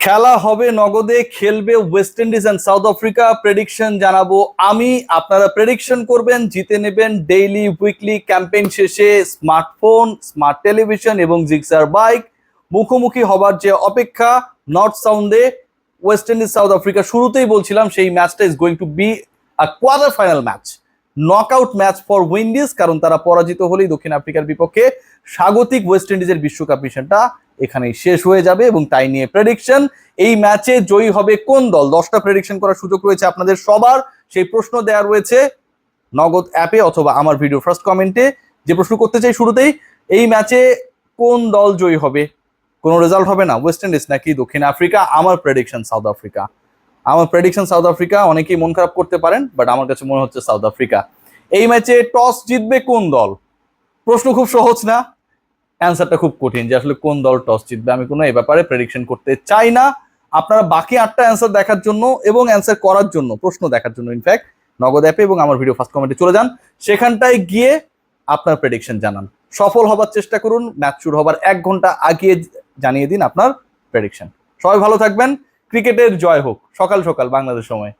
খেলা হবে, নগদে খেলবে West Indies and South Africa prediction জানাব আমি। আপনারা প্রেডিকশন করবেন, জিতে নেবেন ডেইলি উইকলি ক্যাম্পেইন শেষে স্মার্টফোন স্মার্ট টেলিভিশন এবং জিক্সার বাইক মুখোমুখি হবার যে অপেক্ষা নর্থ সাউন্ডে ওয়েস্ট ইন্ডিজ সাউথ আফ্রিকা শুরুতেই বলছিলাম, সেই ম্যাচটা is going to be a quarter final match knockout match for Windies কারণ তারা পরাজিত হলেই দক্ষিণ আফ্রিকার বিপক্ষে স্বাগতিক ওয়েস্ট ইন্ডিজের বিশ্বকাপ মিশনটা এখানেই শেষ হয়ে যাবে এবং তাই নিয়ে প্রেডিকশন এই ম্যাচে জয়ী হবে কোন দল? দশটা প্রেডিকশন করার সুযোগ রয়েছে আপনাদের সবার। সেই প্রশ্ন দেওয়া রয়েছে নগদ অ্যাপে অথবা আমার ভিডিও ফার্স্ট কমেন্টে যে প্রশ্ন করতে চাই শুরুতেই, এই ম্যাচে কোন দল জয়ী হবে? কোনো রেজাল্ট হবে না? ওয়েস্ট ইন্ডিজ নাকি দক্ষিণ আফ্রিকা? আমার প্রেডিকশন সাউথ আফ্রিকা আমার প্রেডিকশন সাউথ আফ্রিকা অনেকেই মন খারাপ করতে পারেন বাট আমার কাছে মনে হচ্ছে সাউথ আফ্রিকা এই ম্যাচে টস জিতবে কোন দল? প্রশ্ন খুব সহজ না অ্যান্সারটা খুব কঠিন যে আসলে কোন দল টস জিতবে, আমি কোনো এ ব্যাপারে প্রেডিকশন করতে চাই না। আপনারা বাকি আটটা অ্যান্সার দেখার জন্য এবং অ্যান্সার করার জন্য, প্রশ্ন দেখার জন্য ইনফ্যাক্ট নগদ অ্যাপে এবং আমার ভিডিও ফার্স্ট কমেন্টে চলে যান। সেখানটায় গিয়ে আপনার প্রেডিকশন জানান। সফল হবার চেষ্টা করুন ম্যাচ শুরু হবার এক ঘণ্টা আগিয়ে জানিয়ে দিন আপনার প্রেডিকশন সবাই ভালো থাকবেন। ক্রিকেটের জয় হোক সকাল সকাল বাংলাদেশ সময়।